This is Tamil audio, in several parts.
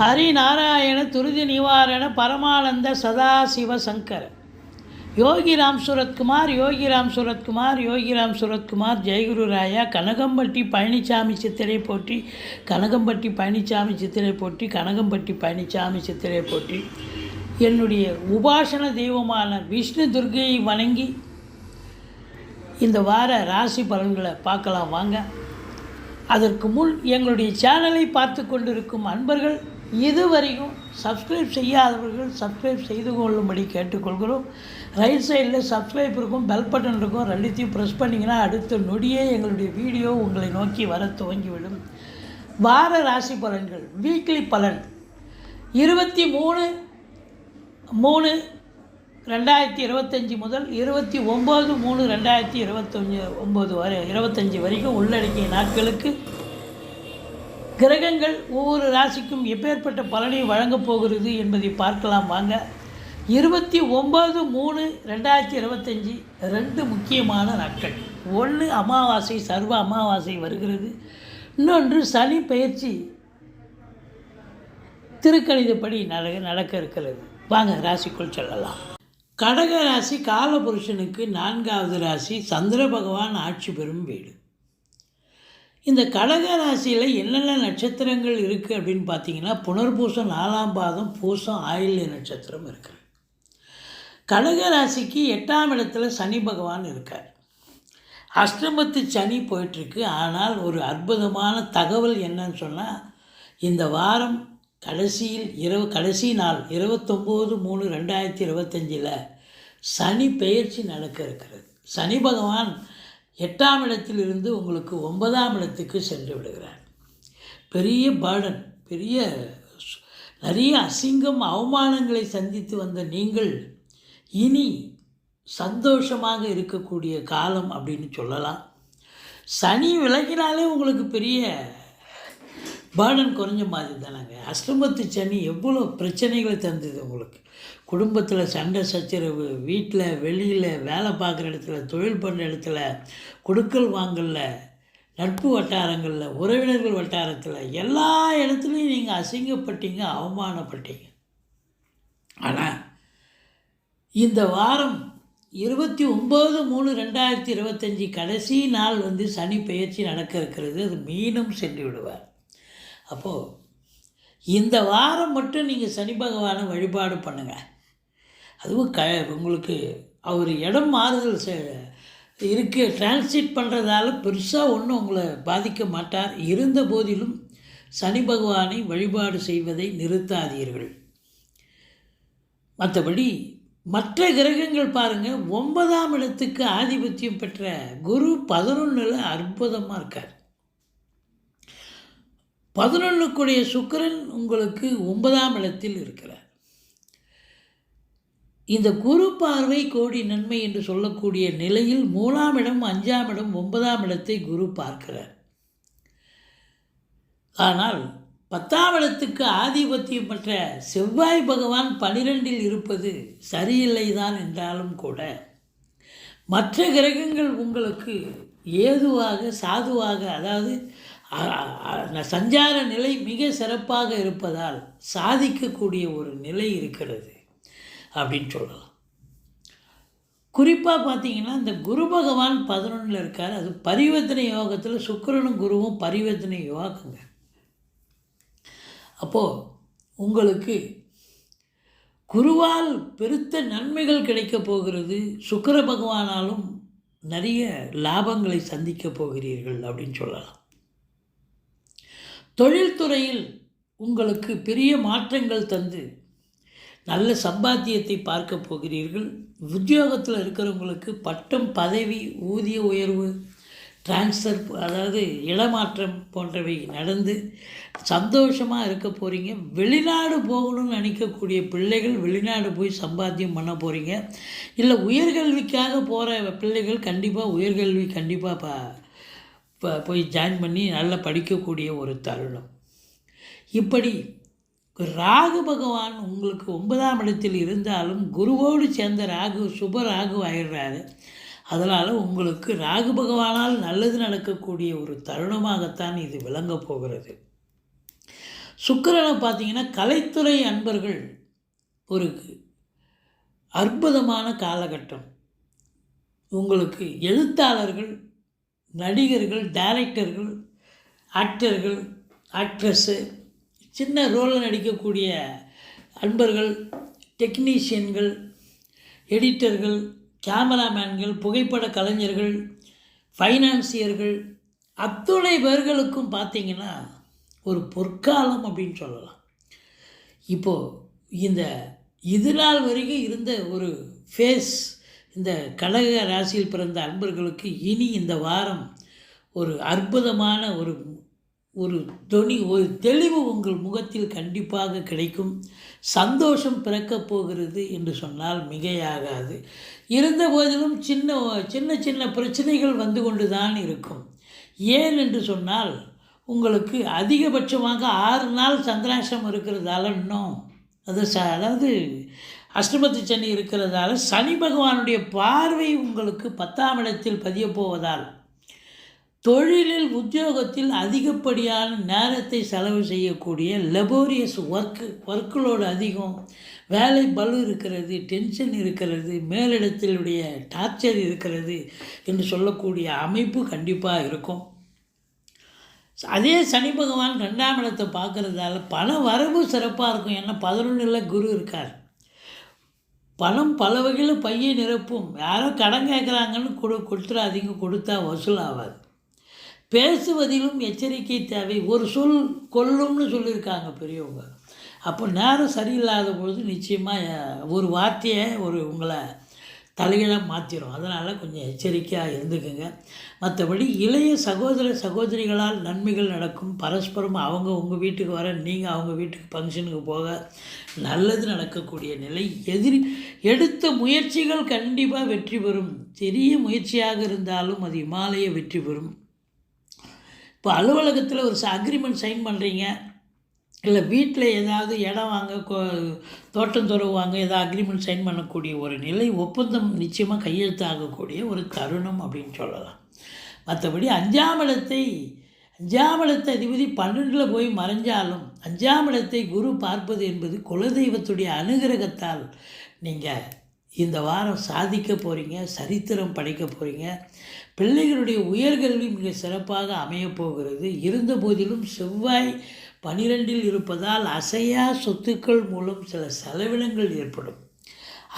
ஹரிநாராயண துருதி நிவாரண பரமானந்த சதாசிவ சங்கர. யோகிராம் சுரத்குமார் யோகிராம் சுரத்குமார் யோகிராம் சுரத்குமார் ஜெயகுரு ராயா கனகம்பட்டி பழனிசாமி சித்திரை போற்றி கனகம்பட்டி பழனிசாமி சித்திரை போற்றி கனகம்பட்டி பழனிசாமி சித்திரை போற்றி என்னுடைய உபாசன தெய்வமான விஷ்ணு துர்கையை வணங்கி இந்த வார ராசி பலன்களை பார்க்கலாம் வாங்க. அதற்கு முன் எங்களுடைய சேனலை பார்த்து கொண்டிருக்கும் அன்பர்கள் இதுவரைக்கும் சப்ஸ்கிரைப் செய்யாதவர்கள் சப்ஸ்கிரைப் செய்து கொள்ளும்படி கேட்டுக்கொள்கிறோம். ரைட் சைடில் சப்ஸ்கிரைப் இருக்கும் பெல் பட்டன் இருக்கும். ரெண்டுத்தையும் ப்ரெஸ் பண்ணிங்கன்னா அடுத்த நொடியே எங்களுடைய வீடியோ உங்களை நோக்கி வர துவங்கிவிடும். வார ராசி பலன்கள் வீக்லி பலன். இருபத்தி மூணு மூணு ரெண்டாயிரத்தி இருபத்தஞ்சி முதல் இருபத்தி ஒம்பது மூணு ரெண்டாயிரத்தி இருபத்தஞ்சி ஒம்பது வரை இருபத்தஞ்சி வரைக்கும் உள்ளடக்கிய நாட்களுக்கு கிரகங்கள் ஒவ்வொரு ராசிக்கும் எப்பேற்பட்ட பலனை வழங்கப் போகிறது என்பதை பார்க்கலாம் வாங்க. இருபத்தி ஒம்பது மூணு ரெண்டாயிரத்தி இருபத்தஞ்சி ரெண்டு முக்கியமான நாட்கள். ஒன்று அமாவாசை சர்வ அமாவாசை வருகிறது. இன்னொன்று சனி பயிற்சி திருக்கணிதப்படி நட நடக்க இருக்கிறது. வாங்க ராசிக்குள் சொல்லலாம். கடக ராசி காலபுருஷனுக்கு நான்காவது ராசி சந்திர பகவான் ஆட்சி பெறும் வீடு. இந்த கடக ராசியில் என்னென்ன நட்சத்திரங்கள் இருக்குது அப்படின்னு பார்த்தீங்கன்னா புனர்பூசம் நாலாம் பாதம் பூசம் ஆயில்ய நட்சத்திரம் இருக்குது கடக ராசிக்கு எட்டாம் இடத்துல சனி பகவான் இருக்கார். அஷ்டமத்து சனி போயிட்டுருக்கு. ஆனால் ஒரு அற்புதமான தகவல் என்னன்னு சொன்னால் இந்த வாரம் கடைசியில் இரவு கடைசி நாள் இருபத்தொம்போது மூணு ரெண்டாயிரத்தி இருபத்தஞ்சில் சனி பெயர்ச்சி நடக்க இருக்கிறது. சனி பகவான் எட்டாம் இடத்திலிருந்து உங்களுக்கு ஒன்பதாம் இடத்துக்கு சென்று விடுகிறார். பெரிய பேர்டன் பெரிய நிறைய அசிங்கம் அவமானங்களை சந்தித்து வந்த நீங்கள் இனி சந்தோஷமாக இருக்கக்கூடிய காலம் அப்படின்னு சொல்லலாம். சனி விலகினாலே உங்களுக்கு பெரிய பாடன் குறைஞ்ச மாதிரி தானேங்க. அஷ்டமத்து சனி எவ்வளோ பிரச்சனைகளை தந்தது உங்களுக்கு? குடும்பத்தில் சண்டை சச்சரவு வீட்டில் வெளியில் வேலை பார்க்குற இடத்துல தொழில் பண்ணுற இடத்துல கொடுக்கல் வாங்கல நட்பு வட்டாரங்களில் உறவினர்கள் வட்டாரத்தில் எல்லா இடத்துலையும் நீங்கள் அசிங்கப்பட்டீங்க அவமானப்பட்டீங்க. ஆனால் இந்த வாரம் இருபத்தி ஒம்பது மூணு ரெண்டாயிரத்தி இருபத்தஞ்சி கடைசி நாள் வந்து சனி பெயர்ச்சி நடக்க இருக்கிறது. அது மீனும் சென்று விடுவார். அப்போது இந்த வாரம் மட்டும் நீங்கள் சனி பகவானை வழிபாடு பண்ணுங்கள் அதுவும் க உங்களுக்கு அவர் இடம் மாறுதல் செ இருக்கு டிரான்சிட் பண்ணுறதால பெருசாக ஒன்றும் உங்களை பாதிக்க மாட்டார். இருந்த போதிலும் சனி பகவானை வழிபாடு செய்வதை நிறுத்தாதீர்கள். மற்றபடி மற்ற கிரகங்கள் பாருங்கள் ஒன்பதாம் இடத்துக்கு ஆதிபத்தியம் பெற்ற குரு பதினொன்றில் அற்புதமாக இருக்கார். பதினொன்றுக்குடைய சுக்கிரன் உங்களுக்கு ஒன்பதாம் இடத்தில் இருக்கிறார். இந்த குரு பார்வை கோடி நன்மை என்று சொல்லக்கூடிய நிலையில் மூணாம் இடம் அஞ்சாம் இடம் ஒன்பதாம் இடத்தை குரு பார்க்கிறார். ஆனால் பத்தாம் இடத்துக்கு ஆதிபத்தியம் பெற்ற செவ்வாய் பகவான் பனிரெண்டில் இருப்பது சரியில்லை தான் என்றாலும் கூட மற்ற கிரகங்கள் உங்களுக்கு ஏதுவாக சாதுவாக அதாவது சஞ்சார நிலை மிக சிறப்பாக இருப்பதால் சாதிக்கக்கூடிய ஒரு நிலை இருக்கிறது அப்படின்னு சொல்லலாம். குறிப்பாக பார்த்தீங்கன்னா இந்த குரு பகவான் பதினொன்றில் இருக்கார். அது பரிவர்த்தனை யோகத்தில் சுக்கிரனும் குருவும் பரிவர்த்தனை யோகங்க. அப்போது உங்களுக்கு குருவால் பெருத்த நன்மைகள் கிடைக்கப் போகிறது சுக்கிர பகவானாலும் நிறைய லாபங்களை சந்திக்கப் போகிறீர்கள் அப்படின்னு சொல்லலாம். தொழில்துறையில் உங்களுக்கு பெரிய மாற்றங்கள் தந்து நல்ல சம்பாத்தியத்தை பார்க்க போகிறீர்கள். உத்தியோகத்தில் இருக்கிறவங்களுக்கு பட்டம் பதவி ஊதிய உயர்வு டிரான்ஸ்ஃபர் அதாவது இடமாற்றம் போன்றவை நடந்து சந்தோஷமாக இருக்க போகிறீங்க வெளிநாடு போகணும்னு நினைக்கக்கூடிய பிள்ளைகள் வெளிநாடு போய் சம்பாத்தியம் பண்ண போகிறீங்க இல்லை உயர்கல்விக்காக போகிற பிள்ளைகள் கண்டிப்பாக உயர்கல்வி கண்டிப்பாக இப்போ போய் ஜாயின் பண்ணி நல்லா படிக்கக்கூடிய ஒரு தருணம். இப்படி ராகு பகவான் உங்களுக்கு ஒன்பதாம் இடத்தில் இருந்தாலும் குருவோடு சேர்ந்த ராகு சுப ராகு ஆயிடுறாரு. அதனால் உங்களுக்கு ராகு பகவானால் நல்லது நடக்கக்கூடிய ஒரு தருணமாகத்தான் இது விளங்க போகிறது. சுக்கரனை பார்த்தீங்கன்னா கலைத்துறை அன்பர்கள் ஒரு அற்புதமான காலகட்டம். உங்களுக்கு எழுத்தாளர்கள் நடிகர்கள் டைரக்டர்கள் ஆக்டர்கள் ஆக்ட்ரஸ்ஸு சின்ன ரோலில் நடிக்கக்கூடிய அன்பர்கள் டெக்னீஷியன்கள் எடிட்டர்கள் கேமராமேன்கள் புகைப்பட கலைஞர்கள் ஃபைனான்சியர்கள் அத்துணை பேர்களுக்கும் பார்த்திங்கன்னா ஒரு பொற்காலம் அப்படின்னு சொல்லலாம். இப்போது இந்த இது நாள் வரைக்கும் இருந்த ஒரு ஃபேஸ் இந்த கழக ராசியில் பிறந்த அன்பர்களுக்கு இனி இந்த வாரம் ஒரு அற்புதமான ஒரு ஒரு துணி ஒரு தெளிவு உங்கள் முகத்தில் கண்டிப்பாக கிடைக்கும். சந்தோஷம் பிறக்கப் போகிறது என்று சொன்னால் மிகையாகாது. இருந்த போதிலும் சின்ன சின்ன சின்ன பிரச்சனைகள் வந்து கொண்டு தான் இருக்கும். ஏன் என்று சொன்னால் உங்களுக்கு அதிகபட்சமாக ஆறு நாள் சந்திராசிரம் இருக்கிறதால இன்னும். அது ச அதாவது அஷ்டமத்து சனி இருக்கிறதால சனி பகவானுடைய பார்வை உங்களுக்கு பத்தாம் இடத்தில் பதியப்போவதால் தொழிலில் உத்தியோகத்தில் அதிகப்படியான நேரத்தை செலவு செய்யக்கூடிய லெபோரியஸ் ஒர்க்கு ஒர்க்குலோடு அதிகம். வேலை பலு இருக்கிறது டென்ஷன் இருக்கிறது மேலிடத்திலுடைய டார்ச்சர் இருக்கிறது என்று சொல்லக்கூடிய அமைப்பு கண்டிப்பாக இருக்கும். அதே சனி பகவான் ரெண்டாம் இடத்தை பார்க்குறதால பண வரவு சிறப்பாக இருக்கும். ஏன்னா பதினொன்றில் குரு இருக்கார். பணம் பல வகையில் பையை நிரப்பும். யாரோ கடன் கேட்குறாங்கன்னு கொடு கொடுத்துடாதீங்க கொடுத்தா வசூல் ஆகாது. பேசுவதிலும் எச்சரிக்கை தேவை. ஒரு சொல் கொல்லும்னு சொல்லியிருக்காங்க பெரியவங்க. அப்போ நேரம் சரியில்லாத பொழுது நிச்சயமாக ஒரு வார்த்தையை ஒரு உங்களை தலைகீழாக மாற்றிடும் அதனால் கொஞ்சம் எச்சரிக்கையாக இருந்துக்குங்க. மற்றபடி இளைய சகோதர சகோதரிகளால் நன்மைகள் நடக்கும். பரஸ்பரம் அவங்க உங்கள் வீட்டுக்கு வர நீங்கள் அவங்க வீட்டுக்கு ஃபங்க்ஷனுக்கு போக நல்லது நடக்கக்கூடிய நிலை. எதிரி எடுத்த முயற்சிகள் கண்டிப்பாக வெற்றி பெறும். சிறிய முயற்சியாக இருந்தாலும் அது இமாலய வெற்றி பெறும். இப்போ அலுவலகத்தில் ஒரு அக்ரிமெண்ட் சைன் பண்ணுறீங்க இல்லை வீட்டில் ஏதாவது இடம் வாங்க தோட்டம் துறவு வாங்க ஏதாவது அக்ரிமெண்ட் சைன் பண்ணக்கூடிய ஒரு நிலை ஒப்பந்தம் நிச்சயமாக கையெழுத்தாகக்கூடிய ஒரு தருணம் அப்படின்னு சொல்லலாம். மற்றபடி அஞ்சாம் இடத்தை அஞ்சாம் இடத்தை அதிபதி பன்னெண்டில் போய் மறைஞ்சாலும் அஞ்சாம் இடத்தை குரு பார்ப்பது என்பது குலதெய்வத்துடைய அனுகிரகத்தால் நீங்கள் இந்த வாரம் சாதிக்க போகிறீங்க சரித்திரம் படைக்க போகிறீங்க பிள்ளைகளுடைய உயர்கல்வி மிக சிறப்பாக அமையப் போகிறது. இருந்த போதிலும் செவ்வாய் பனிரெண்டில் இருப்பதால் அசையா சொத்துக்கள் மூலம் சில செலவினங்கள் ஏற்படும்.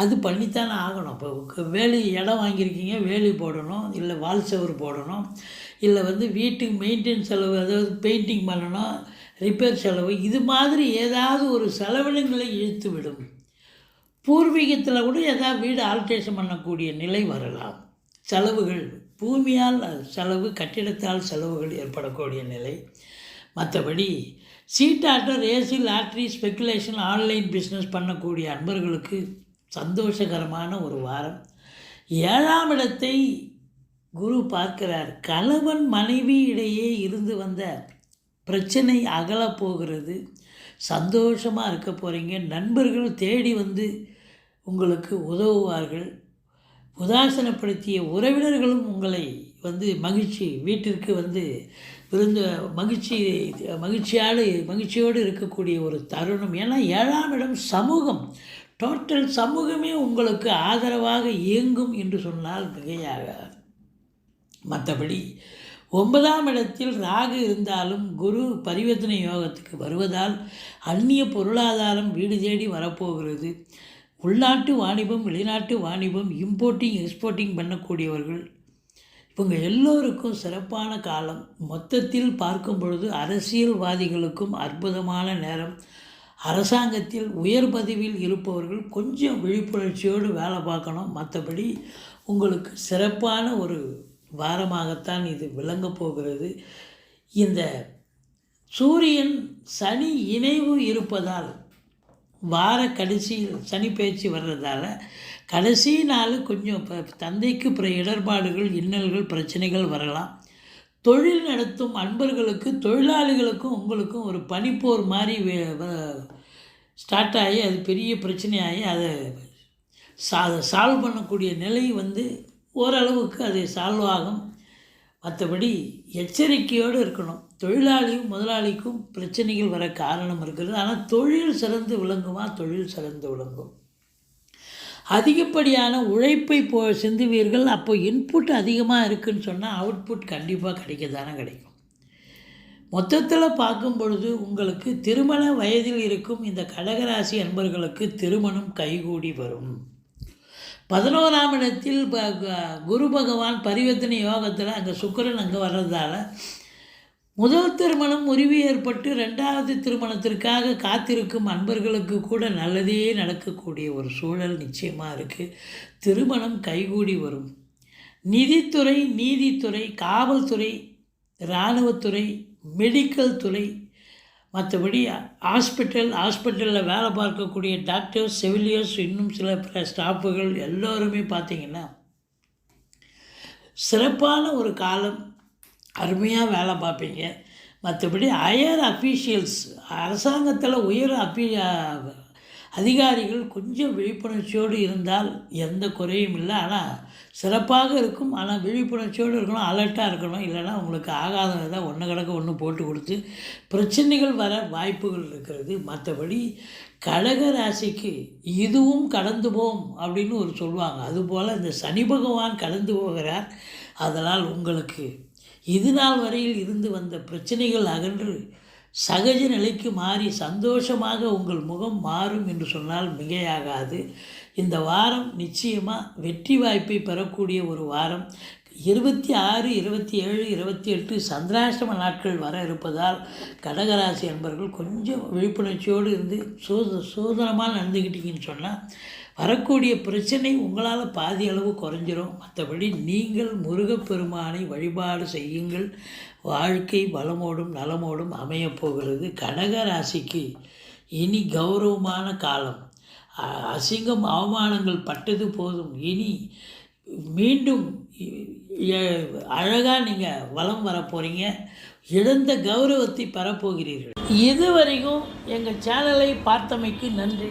அது பண்ணித்தானே ஆகணும். இப்போ வேலி இடம் வாங்கியிருக்கீங்க வேலி போடணும் இல்லை வால் சவர் போடணும் இல்லை வந்து வீட்டுக்கு மெயின்டைன் செலவு அதாவது பெயிண்டிங் பண்ணணும் ரிப்பேர் செலவு இது மாதிரி ஏதாவது ஒரு செலவினங்களை இழுத்து விடும் பூர்வீகத்தில் கூட ஏதாவது வீடு ஆல்ட்ரேஷன் பண்ணக்கூடிய நிலை வரலாம். செலவுகள் பூமியால் செலவு கட்டிடத்தால் செலவுகள் ஏற்படக்கூடிய நிலை. மற்றபடி சீட்டாட்டம் ஏசி லாட்ரி ஸ்பெக்குலேஷன் ஆன்லைன் பிஸ்னஸ் பண்ணக்கூடிய அன்பர்களுக்கு சந்தோஷகரமான ஒரு வாரம். ஏழாம் இடத்தை குரு பார்க்கிறார். கணவன் மனைவி இடையே இருந்து வந்த பிரச்சனை அகலப்போகிறது சந்தோஷமாக இருக்க போகிறீங்க நண்பர்கள் தேடி வந்து உங்களுக்கு உதவுவார்கள். உதாசனப்படுத்திய உறவினர்களும் உங்களை வந்து மகிழ்ச்சி வீட்டிற்கு வந்து விருந்த மகிழ்ச்சி மகிழ்ச்சியாடு மகிழ்ச்சியோடு இருக்கக்கூடிய ஒரு தருணம். ஏன்னா ஏழாம் இடம் சமூகம். டோட்டல் சமூகமே உங்களுக்கு ஆதரவாக இயங்கும் என்று சொன்னால் மிகையாக மற்றபடி ஒன்பதாம் இடத்தில் ராகு இருந்தாலும் குரு பரிவர்த்தனை யோகத்துக்கு வருவதால் அந்நிய பொருளாதாரம் வீடு தேடி வரப்போகிறது. உள்நாட்டு வாணிபம் வெளிநாட்டு வாணிபம் இம்போர்ட்டிங் எக்ஸ்போர்ட்டிங் பண்ணக்கூடியவர்கள் இவங்க எல்லோருக்கும் சிறப்பான காலம். மொத்தத்தில் பார்க்கும் பொழுது அரசியல்வாதிகளுக்கும் அற்புதமான நேரம். அரசாங்கத்தில் உயர் பதவியில் இருப்பவர்கள் கொஞ்சம் விழிப்புணர்ச்சியோடு வேலை பார்க்கணும். மற்றபடி உங்களுக்கு சிறப்பான ஒரு வாரமாகத்தான் இது விளங்க போகிறது. இந்த சூரியன் சனி இணைவு இருப்பதால் வார கடைசியில் சனி பேச்சு வர்றதால கடைசி நாள் கொஞ்சம் இப்போ தந்தைக்கு பிற இடர்பாடுகள் இன்னல்கள் பிரச்சனைகள் வரலாம். தொழில் நடத்தும் அன்பர்களுக்கு தொழிலாளிகளுக்கும் உங்களுக்கும் ஒரு பனிப்போர் மாதிரி ஸ்டார்ட் ஆகி அது பெரிய பிரச்சனையாகி அதை சா சால்வ் பண்ணக்கூடிய நிலை வந்து ஓரளவுக்கு அது சால்வ் ஆகும். மற்றபடி எச்சரிக்கையோடு இருக்கணும். தொழிலாளியும் முதலாளிக்கும் பிரச்சனைகள் வர காரணம் இருக்கிறது. ஆனால் தொழில் சிறந்து விளங்குமா? தொழில் சிறந்து விளங்கும். அதிகப்படியான உழைப்பை போ சிந்துவீர்கள் அப்போ இன்புட் அதிகமாக இருக்குன்னு சொன்னால் அவுட்புட் கண்டிப்பாக கிடைக்க தானே கிடைக்கும். மொத்தத்தில் பார்க்கும் பொழுது உங்களுக்கு திருமண வயதில் இருக்கும் இந்த கடகராசி அன்பர்களுக்கு திருமணம் கைகூடி வரும். பதினோராம் இடத்தில் ப- குரு பகவான் பரிவர்த்தனை யோகத்தில் அங்கே சுக்கிரன் அங்கே வர்றதால முதல் திருமணம் முறிவு ஏற்பட்டு ரெண்டாவது திருமணத்திற்காக காத்திருக்கும் அன்பர்களுக்கு கூட நல்லதே நடக்கக்கூடிய ஒரு சூழல் நிச்சயமாக இருக்குது திருமணம் கைகூடி வரும். நிதித்துறை நீதித்துறை காவல்துறை இராணுவத்துறை மெடிக்கல் துறை மற்றபடி ஹாஸ்பிட்டல் ஹாஸ்பிட்டலில் வேலை பார்க்கக்கூடிய டாக்டர்ஸ் செவிலியர்ஸ் இன்னும் சில பிற ஸ்டாஃபுகள் எல்லோருமே பார்த்திங்கன்னா சிறப்பான ஒரு காலம் அருமையாக வேலை பார்ப்பீங்க. மற்றபடி ஹையர் அஃபீஷியல்ஸ் அரசாங்கத்தில் உயர் அபி அதிகாரிகள் கொஞ்சம் விழிப்புணர்ச்சியோடு இருந்தால் எந்த குறையும் இல்லை. ஆனால் சிறப்பாக இருக்கும். ஆனால் விழிப்புணர்ச்சியோடு இருக்கணும் அலர்ட்டாக இருக்கணும். இல்லைன்னா உங்களுக்கு ஆகாததை ஒன்று கிடக்க ஒன்று போட்டு கொடுத்து பிரச்சனைகள் வர வாய்ப்புகள் இருக்கிறது. மற்றபடி கடக ராசிக்கு இதுவும் கடந்து போம் அப்படின்னு ஒரு சொல்லுவாங்க. அதுபோல் இந்த சனி பகவான் கடந்து போகிறார். அதனால் உங்களுக்கு இது நாள் வரையில் இருந்து வந்த பிரச்சனைகள் அகன்று சகஜ நிலைக்கு மாறி சந்தோஷமாக உங்கள் முகம் மாறும் என்று சொன்னால் மிகையாகாது. இந்த வாரம் நிச்சயமாக வெற்றி வாய்ப்பை பெறக்கூடிய ஒரு வாரம். இருபத்தி ஆறு இருபத்தி ஏழு இருபத்தி எட்டு சந்திராஷ்டம நாட்கள் வர இருப்பதால் கடகராசி அன்பர்கள் கொஞ்சம் விழிப்புணர்ச்சியோடு இருந்து சோத சோதனமாக நடந்துக்கிட்டீங்கன்னு சொன்னால் வரக்கூடிய பிரச்சனை உங்களால் பாதி அளவு குறைஞ்சிரும். மற்றபடி நீங்கள் முருகப்பெருமானை வழிபாடு செய்யுங்கள். வாழ்க்கை வளமோடும் நலமோடும் அமையப் போகிறது. கடக ராசிக்கு இனி கௌரவமான காலம். அ- அசிங்கம் அவமானங்கள் பட்டது போதும். இனி மீண்டும் அழகாக நீங்கள் வலம் வர போகிறீங்க இழந்த கௌரவத்தை பெறப்போகிறீர்கள் இதுவரைக்கும் எங்கள் சேனலை பார்த்தமைக்கு நன்றி.